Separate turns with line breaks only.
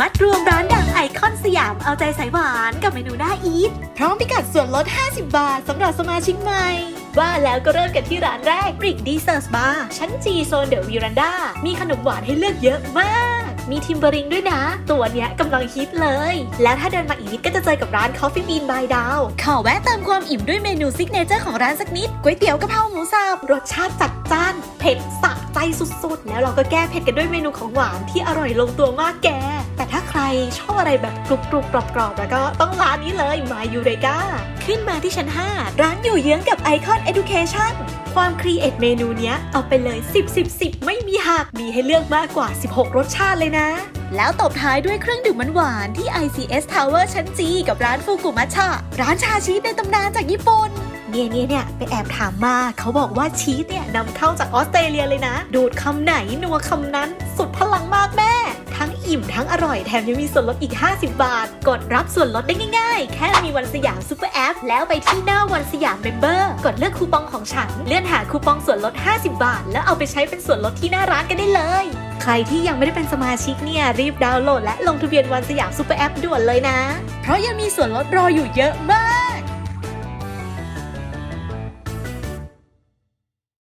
มัดรวมร้านดังไอคอนสยามเอาใจสายหวานกับเมนูน่าอีทพร้อมพิกัดส่วนลด 50 บาทสำหรับสมาชิกใหม่ ว่าแล้วก็เริ่มกันที่ร้านแรกบริกดีเซอร์สบาร์ชั้นจีโซนเดอะวีรันดามีขนมหวานให้เลือกเยอะมาก มีทิมเบอริงด้วยนะ ตัวเนี้ยกำลังฮิตเลย แล้วถ้าเดินมาอีกนิดก็จะเจอกับร้าน Coffee Bean by ดาวขอแวะเติมความอิ่มด้วยเมนูซิกเนเจอร์ของร้านสักนิดก๋วยเตี๋ยวกะเพราหมูสับรสชาติจัดจ้าน เผ็ดสะใจสุดๆ แล้วเราก็แก้เผ็ดกันด้วยเมนูของหวานที่อร่อยลงตัวมากแก แต่ถ้าใครชอบอะไรแบบกรุบๆกรอบๆแล้วก็ต้องร้านนี้เลยมายูเรกาขึ้นมาที่ชั้น 5 ร้านอยู่เยื้องกับไอคอน Education ความครีเอทเมนูเนี้ย เอาไปเลย 10 10 10 ไม่มีหัก มีให้เลือกมากกว่า 16 รสชาติเลยนะ แล้วตบท้ายด้วยเครื่องดื่มหวานๆที่ ICS Tower ชั้นจีกับร้านฟูกุมัชชะ ร้านชาชีสในตำนานจากญี่ปุ่นเนี่ยเนี่ยเนี่ยไปแอบถามมาเขาบอกว่าชีสเนี่ยนำเข้าจากออสเตรเลียเลยนะ ดูดคำไหนนัวคำนั้น สุดพลังมากแม่ทั้ง อิ่มทั้งอร่อยแถมยังมีส่วนลดอีก 50 บาท กดรับส่วนลดได้ง่ายๆ แค่มีวันสยามซูเปอร์แอปแล้วไปที่หน้าวันสยามเมมเบอร์กดเลือกคูปองของฉัน เลื่อนหาคูปองส่วนลด 50 บาท แล้วเอาไปใช้เป็นส่วนลดที่หน้าร้านกันได้เลย ใครที่ยังไม่ได้เป็นสมาชิกเนี่ยรีบดาวน์โหลดและลงทะเบียนวันสยามซูเปอร์แอปด่วนเลยนะ เพราะยังมีส่วนลดรออยู่เยอะมาก